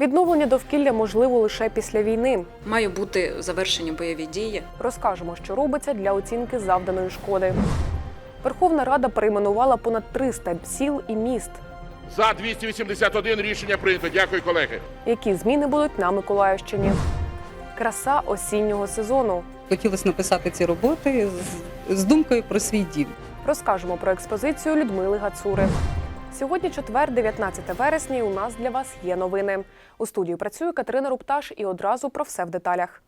Відновлення довкілля можливо лише після війни. Має бути завершені бойові дії. Розкажемо, що робиться для оцінки завданої шкоди. Верховна Рада перейменувала понад 300 сіл і міст. За 281 рішення прийнято. Дякую, колеги. Які зміни будуть на Миколаївщині? Краса осіннього сезону. Хотілося написати ці роботи з, з думкою про свій дім. Розкажемо про експозицію Людмили Гацури. Сьогодні четвер, 19 вересня. і У нас для вас є новини. У студії працює Катерина Рупташ і одразу про все в деталях.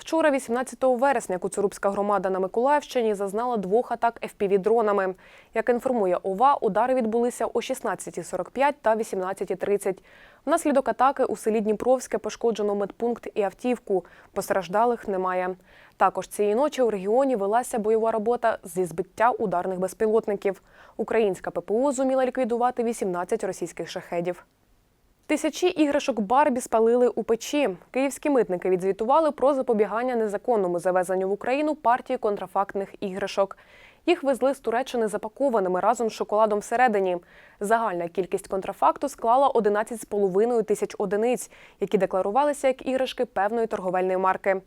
Вчора, 18 вересня, Куцурубська громада на Миколаївщині зазнала двох атак FPV-дронами. Як інформує ОВА, удари відбулися о 16.45 та 18.30. Внаслідок атаки у селі Дніпровське пошкоджено медпункт і автівку. Постраждалих немає. Також цієї ночі у регіоні велася бойова робота зі збиття ударних безпілотників. Українська ППО зуміла ліквідувати 18 російських шахедів. Тисячі іграшок Барбі спалили у печі. Київські митники відзвітували про запобігання незаконному завезенню в Україну партії контрафактних іграшок. Їх везли з Туреччини запакованими разом з шоколадом всередині. Загальна кількість контрафакту склала 11,5 тисяч одиниць, які декларувалися як іграшки певної торговельної марки.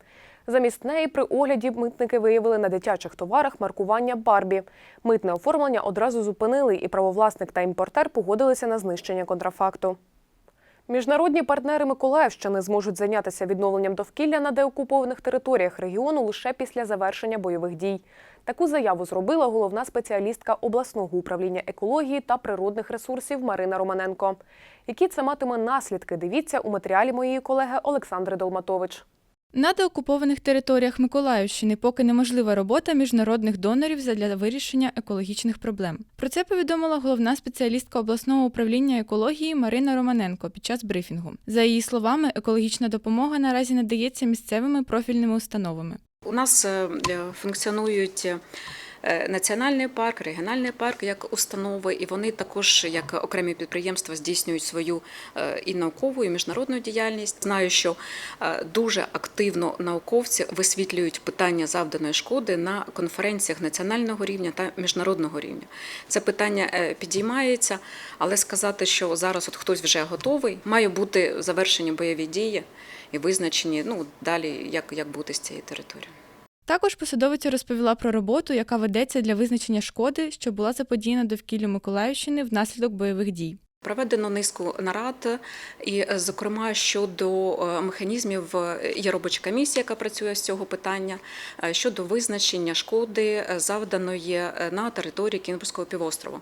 Замість неї при огляді митники виявили на дитячих товарах маркування Барбі. Митне оформлення одразу зупинили, і правовласник та імпортер погодилися на знищення контрафакту. Міжнародні партнери Миколаївщини зможуть зайнятися відновленням довкілля на деокупованих територіях регіону лише після завершення бойових дій. Таку заяву зробила головна спеціалістка обласного управління екології та природних ресурсів Марина Романенко. Які це матиме наслідки? Дивіться у матеріалі моєї колеги Олександри Долматович. На деокупованих територіях Миколаївщини поки неможлива робота міжнародних донорів задля вирішення екологічних проблем. Про це повідомила головна спеціалістка обласного управління екології Марина Романенко під час брифінгу. За її словами, екологічна допомога наразі надається місцевими профільними установами. У нас е, е, функціонують е, національний парк, регіональний парк як установи, і вони також як окремі підприємства здійснюють свою е, і наукову, і міжнародну діяльність. Знаю, що е, дуже активно науковці висвітлюють питання завданої шкоди на конференціях національного рівня та міжнародного рівня. Це питання е, підіймається, але сказати, що зараз от хтось вже готовий, має бути завершені бойові дії і визначені ну далі, як, як бути з цією територією. Також посадовиця розповіла про роботу, яка ведеться для визначення шкоди, що була заподіяна довкіллю Миколаївщини внаслідок бойових дій. Проведено низку нарад, і, е, зокрема, щодо е, механізмів е, є робоча комісія, яка працює з цього питання щодо визначення шкоди, завданої на території Кінбурзького півострову.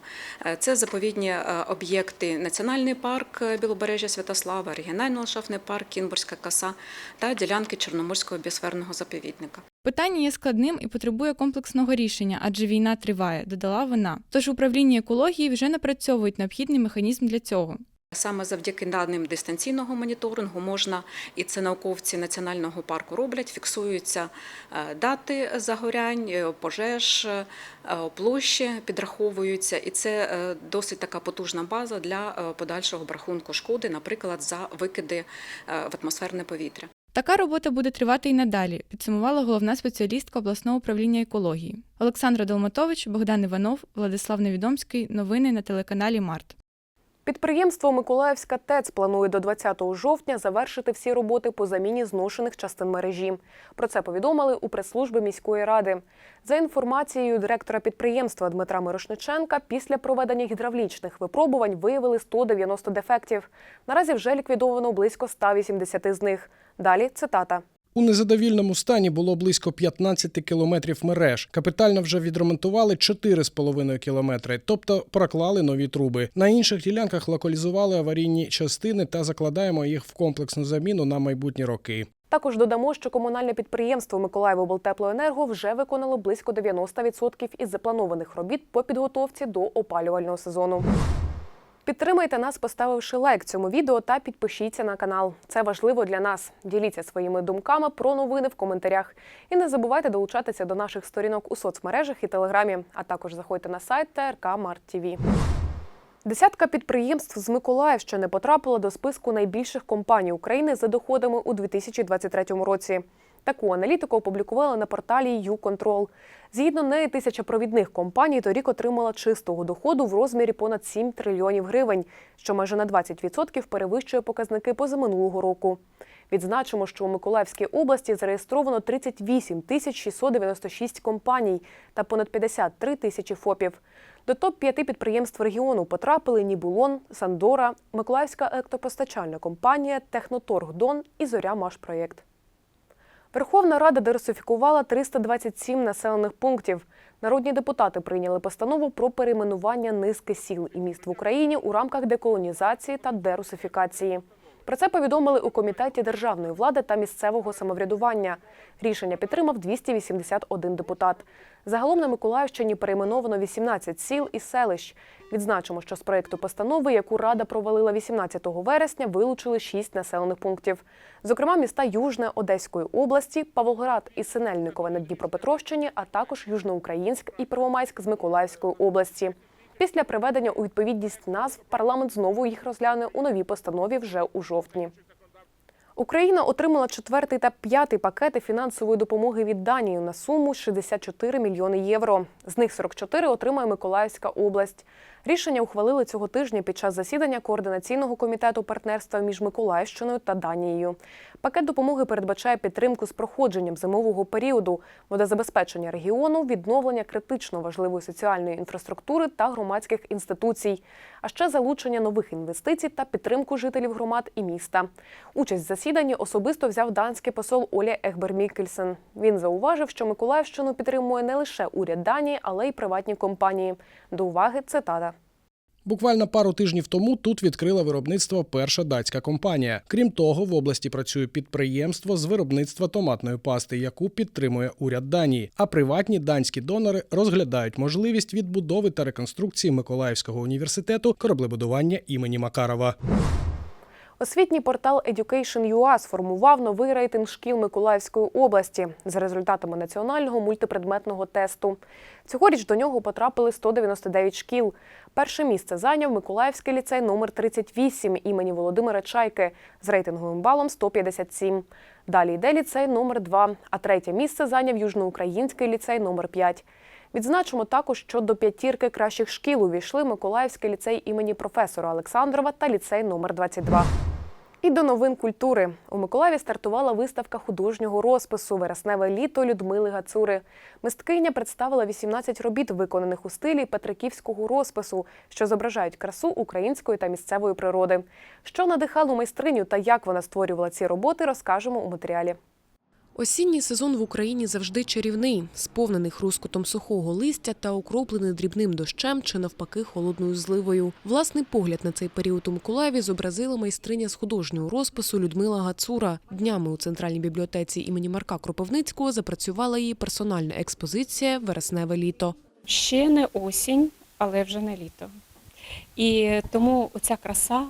Це заповідні об'єкти Національний парк Білобережжя Святослава, регіональний ландшафтний парк Кінбурзька коса та ділянки Чорноморського біосферного заповідника. Питання є складним і потребує комплексного рішення, адже війна триває, додала вона. Тож управління екології вже напрацьовують необхідний механізм для цього. Саме завдяки даним дистанційного моніторингу можна, і це науковці національного парку роблять, фіксуються е, дати загорянь, е, пожеж, е, площі підраховуються, і це досить така потужна база для подальшого обрахунку шкоди, наприклад, за викиди в атмосферне повітря. Така робота буде тривати і надалі, підсумувала головна спеціалістка обласного управління екології. Олександра Долматович, Богдан Іванов, Владислав Невідомський. Новини на телеканалі Март. Підприємство Миколаївська ТЕЦ планує до 20 жовтня завершити всі роботи по заміні зношених частин мережі. Про це повідомили у прес-службі міської ради. За інформацією директора підприємства Дмитра Мирошниченка, після проведення гідравлічних випробувань виявили 190 дефектів. Наразі вже ліквідовано близько 180 з них. Далі цитата. У незадовільному стані було близько 15 кілометрів мереж. Капітально вже відремонтували 4,5 кілометри, тобто проклали нові труби. На інших ділянках локалізували аварійні частини та закладаємо їх в комплексну заміну на майбутні роки. Також додамо, що комунальне підприємство Миколаївоблтеплоенерго вже виконало близько 90% із запланованих робіт по підготовці до опалювального сезону. Підтримайте нас, поставивши лайк цьому відео та підпишіться на канал. Це важливо для нас. Діліться своїми думками про новини в коментарях. І не забувайте долучатися до наших сторінок у соцмережах і телеграмі, а також заходьте на сайт ТРК Март ТВ. Десятка підприємств з Миколаївщини потрапила до списку найбільших компаній України за доходами у 2023 році. Таку аналітику опублікували на порталі YouControl. Згідно неї, тисяча провідних компаній торік отримала чистого доходу в розмірі понад 7 трильйонів гривень, що майже на 20% перевищує показники позаминулого року. Відзначимо, що у Миколаївській області зареєстровано 38 тисяч 696 компаній та понад 53 тисячі ФОПів. До топ-5 підприємств регіону потрапили Нібулон, Сандора, Миколаївська електропостачальна компанія, Техноторг Дон і Зоря Машпроєкт. Верховна Рада дерусифікувала 327 населених пунктів. Народні депутати прийняли постанову про перейменування низки сіл і міст в Україні у рамках деколонізації та дерусифікації. Про це повідомили у комітеті державної влади та місцевого самоврядування. Рішення підтримав 281 депутат. Загалом на Миколаївщині перейменовано 18 сіл і селищ. Відзначимо, що з проєкту постанови, яку Рада провалила 18 вересня, вилучили 6 населених пунктів. Зокрема, міста Южне Одеської області, Павлоград і Синельникове на Дніпропетровщині, а також Южноукраїнськ і Первомайськ з Миколаївської області. Після приведення у відповідність назв парламент знову їх розгляне у новій постанові вже у жовтні. Україна отримала четвертий та п'ятий пакети фінансової допомоги від Данії на суму 64 мільйони євро. З них 44 отримає Миколаївська область. Рішення ухвалили цього тижня під час засідання координаційного комітету партнерства між Миколаївщиною та Данією. Пакет допомоги передбачає підтримку з проходженням зимового періоду, водозабезпечення регіону, відновлення критично важливої соціальної інфраструктури та громадських інституцій, а ще залучення нових інвестицій та підтримку жителів громад і міста. Участь в засіданні особисто взяв данський посол Оля Егбер Мікельсен. Він зауважив, що Миколаївщину підтримує не лише уряд Данії, але й приватні компанії. До уваги цитата. Буквально пару тижнів тому тут відкрила виробництво перша датська компанія. Крім того, в області працює підприємство з виробництва томатної пасти, яку підтримує уряд Данії. А приватні данські донори розглядають можливість відбудови та реконструкції Миколаївського університету кораблебудування імені Макарова. Освітній портал Education.ua сформував новий рейтинг шкіл Миколаївської області за результатами національного мультипредметного тесту. Цьогоріч до нього потрапили 199 шкіл. Перше місце зайняв Миколаївський ліцей номер 38 імені Володимира Чайки з рейтинговим балом 157. Далі йде ліцей номер 2, а третє місце зайняв Южноукраїнський ліцей номер 5. Відзначимо також, що до п'ятірки кращих шкіл увійшли Миколаївський ліцей імені професора Олександрова та ліцей номер 22. І до новин культури у Миколаєві стартувала виставка художнього розпису Вересневе літо Людмили Гацури. Мисткиня представила 18 робіт, виконаних у стилі петриківського розпису, що зображають красу української та місцевої природи. Що надихало майстриню та як вона створювала ці роботи, розкажемо у матеріалі. Осінній сезон в Україні завжди чарівний, сповнений хрускотом сухого листя та окроплений дрібним дощем чи навпаки холодною зливою. Власний погляд на цей період у Миколаєві зобразила майстриня з художнього розпису Людмила Гацура. Днями у центральній бібліотеці імені Марка Кропивницького запрацювала її персональна експозиція Вересневе літо. ще не осінь, але вже не літо. І тому оця краса,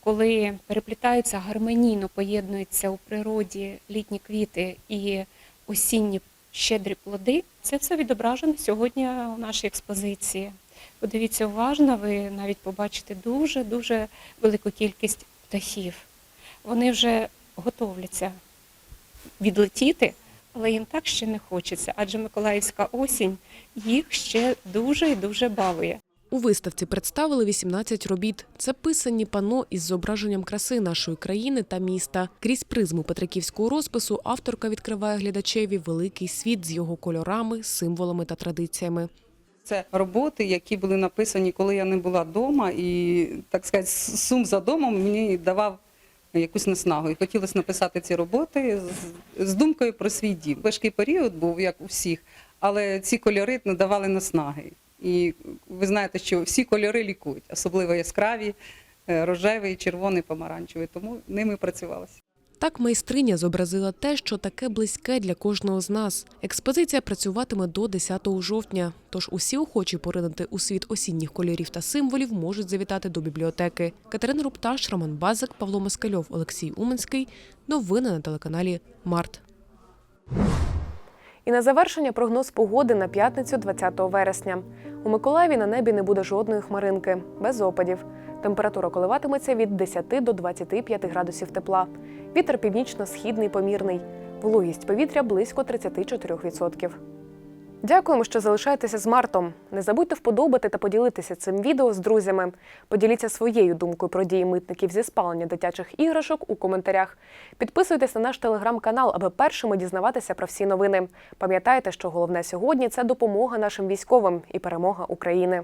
коли переплітаються гармонійно, поєднуються у природі літні квіти і осінні щедрі плоди, це все відображено сьогодні у нашій експозиції. Подивіться уважно, ви навіть побачите дуже-дуже велику кількість птахів. Вони вже готовляться відлетіти, але їм так ще не хочеться, адже Миколаївська осінь їх ще дуже і дуже балує. У виставці представили 18 робіт. Це писані пано із зображенням краси нашої країни та міста. Крізь призму петриківського розпису авторка відкриває глядачеві великий світ з його кольорами, символами та традиціями. Це роботи, які були написані, коли я не була вдома, і так сказати, сум за домом мені давав якусь наснагу. І хотілося написати ці роботи з, з думкою про свій дім. Важкий період був, як у всіх, але ці кольори надавали наснаги. І ви знаєте, що всі кольори лікують, особливо яскраві, е, рожевий, червоний, помаранчевий. Тому ними працювалося. Так майстриня зобразила те, що таке близьке для кожного з нас. Експозиція працюватиме до 10 жовтня. Тож усі охочі поринути у світ осінніх кольорів та символів можуть завітати до бібліотеки. Катерина Рупташ, Роман Базик, Павло Москальов, Олексій Уменський. Новини на телеканалі Март. І на завершення прогноз погоди на п'ятницю 20 вересня. У Миколаєві на небі не буде жодної хмаринки, без опадів. Температура коливатиметься від 10 до 25 градусів тепла. Вітер північно-східний помірний. Вологість повітря близько 34%. Дякуємо, що залишаєтеся з Мартом. Не забудьте вподобати та поділитися цим відео з друзями. Поділіться своєю думкою про дії митників зі спалення дитячих іграшок у коментарях. Підписуйтесь на наш телеграм-канал, аби першими дізнаватися про всі новини. Пам'ятайте, що головне сьогодні це допомога нашим військовим і перемога України.